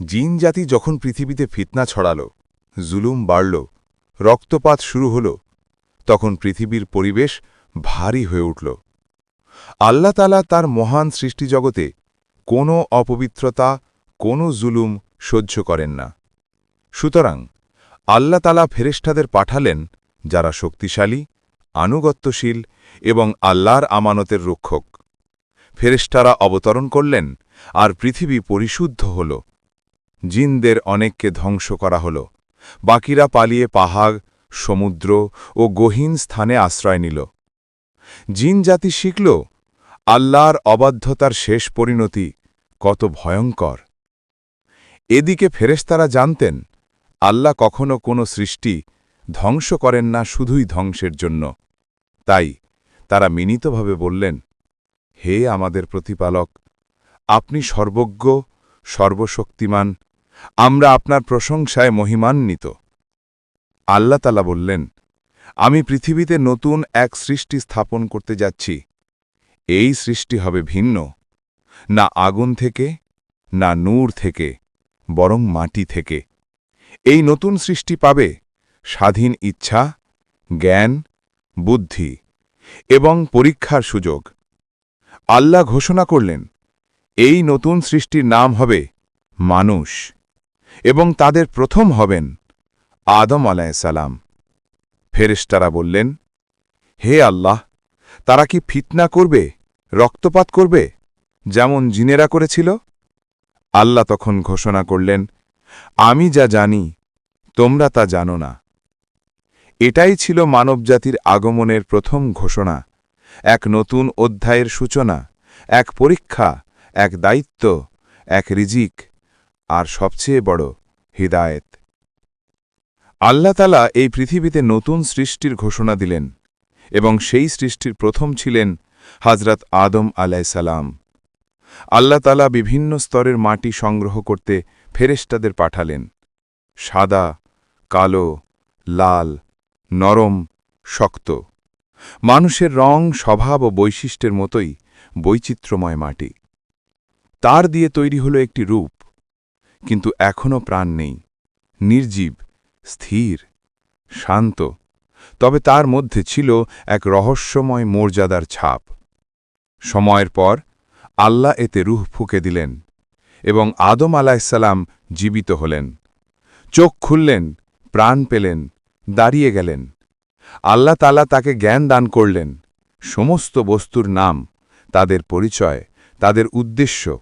জিন জাতি যখন পৃথিবীতে ফিতনা ছড়াল, জুলুম বাড়ল, রক্তপাত শুরু হল, তখন পৃথিবীর পরিবেশ ভারী হয়ে উঠল। আল্লাহ তালা তার মহান সৃষ্টিজগতে কোনো অপবিত্রতা, কোনো জুলুম সহ্য করেন না। সুতরাং আল্লাহ তালা ফেরেষ্টাদের পাঠালেন যারা শক্তিশালী, আনুগত্যশীল এবং আল্লাহর আমানতের রক্ষক। ফেরেষ্টারা অবতরণ করলেন আর পৃথিবী পরিশুদ্ধ হল। জিনদের অনেককে ধ্বংস করা হল। বাকিরা পালিয়ে পাহাড়, সমুদ্র ও গহীন স্থানে আশ্রয় নিল। জিন জাতি শিখল, আল্লাহর অবাধ্যতার শেষ পরিণতি কত ভয়ঙ্কর। এদিকে ফেরেশতারা জানতেন, আল্লাহ কখনো কোনো সৃষ্টি ধ্বংস করেন না শুধুই ধ্বংসের জন্য। তাই তারা মিনিতভাবে বললেন, হে আমাদের প্রতিপালক, আপনি সর্বজ্ঞ, সর্বশক্তিমান আমরা আপনার প্রশংসায় মহিমান্বিত। আল্লাহ তালা বললেন, আমি পৃথিবীতে নতুন এক সৃষ্টি স্থাপন করতে যাচ্ছি। এই সৃষ্টি হবে ভিন্ন। না আগুন থেকে, না নূর থেকে, বরং মাটি থেকে। এই নতুন সৃষ্টি পাবে স্বাধীন ইচ্ছা, জ্ঞান, বুদ্ধি এবং পরীক্ষার সুযোগ। আল্লাহ ঘোষণা করলেন, এই নতুন সৃষ্টির নাম হবে মানুষ। এবং তাদের প্রথম হবেন আদম আলাইসালাম ফেরেশতারা বললেন, হে আল্লাহ, তারা কি ফিতনা করবে, রক্তপাত করবে, যেমন জিনেরা করেছিল? আল্লাহ তখন ঘোষণা করলেন, আমি যা জানি, তোমরা তা জানো না। এটাই ছিল মানবজাতির আগমনের প্রথম ঘোষণা, এক নতুন অধ্যায়ের সূচনা, এক পরীক্ষা, এক দায়িত্ব, এক রিজিক। আর সবচেয়ে বড়, হিদায়েত। আল্লাতালা এই পৃথিবীতে নতুন সৃষ্টির ঘোষণা দিলেন এবং সেই সৃষ্টির প্রথম ছিলেন হজরত আদম আলাইসালাম আল্লাহতালা বিভিন্ন স্তরের মাটি সংগ্রহ করতে ফেরেস্তাদের পাঠালেন। সাদা, কালো, লাল, নরম, শক্ত। মানুষের রং, স্বভাব ও বৈশিষ্ট্যের মতোই বৈচিত্র্যময় মাটি। তার দিয়ে তৈরি হলো একটি রূপ। কিন্তু এখনও প্রাণ নেই। নির্জীব, স্থির, শান্ত, তবে তার মধ্যে ছিল এক রহস্যময় মর্যাদার ছাপ। সময়ের পর আল্লাহ এতে রুহ ফুকে দিলেন এবং আদম আলাহিসাল্লাম জীবিত হলেন। চোখ খুললেন, প্রাণ পেলেন, দাঁড়িয়ে গেলেন। আল্লাহ তালা তাকে জ্ঞান দান করলেন। সমস্ত বস্তুর নাম, তাদের পরিচয়, তাদের উদ্দেশ্য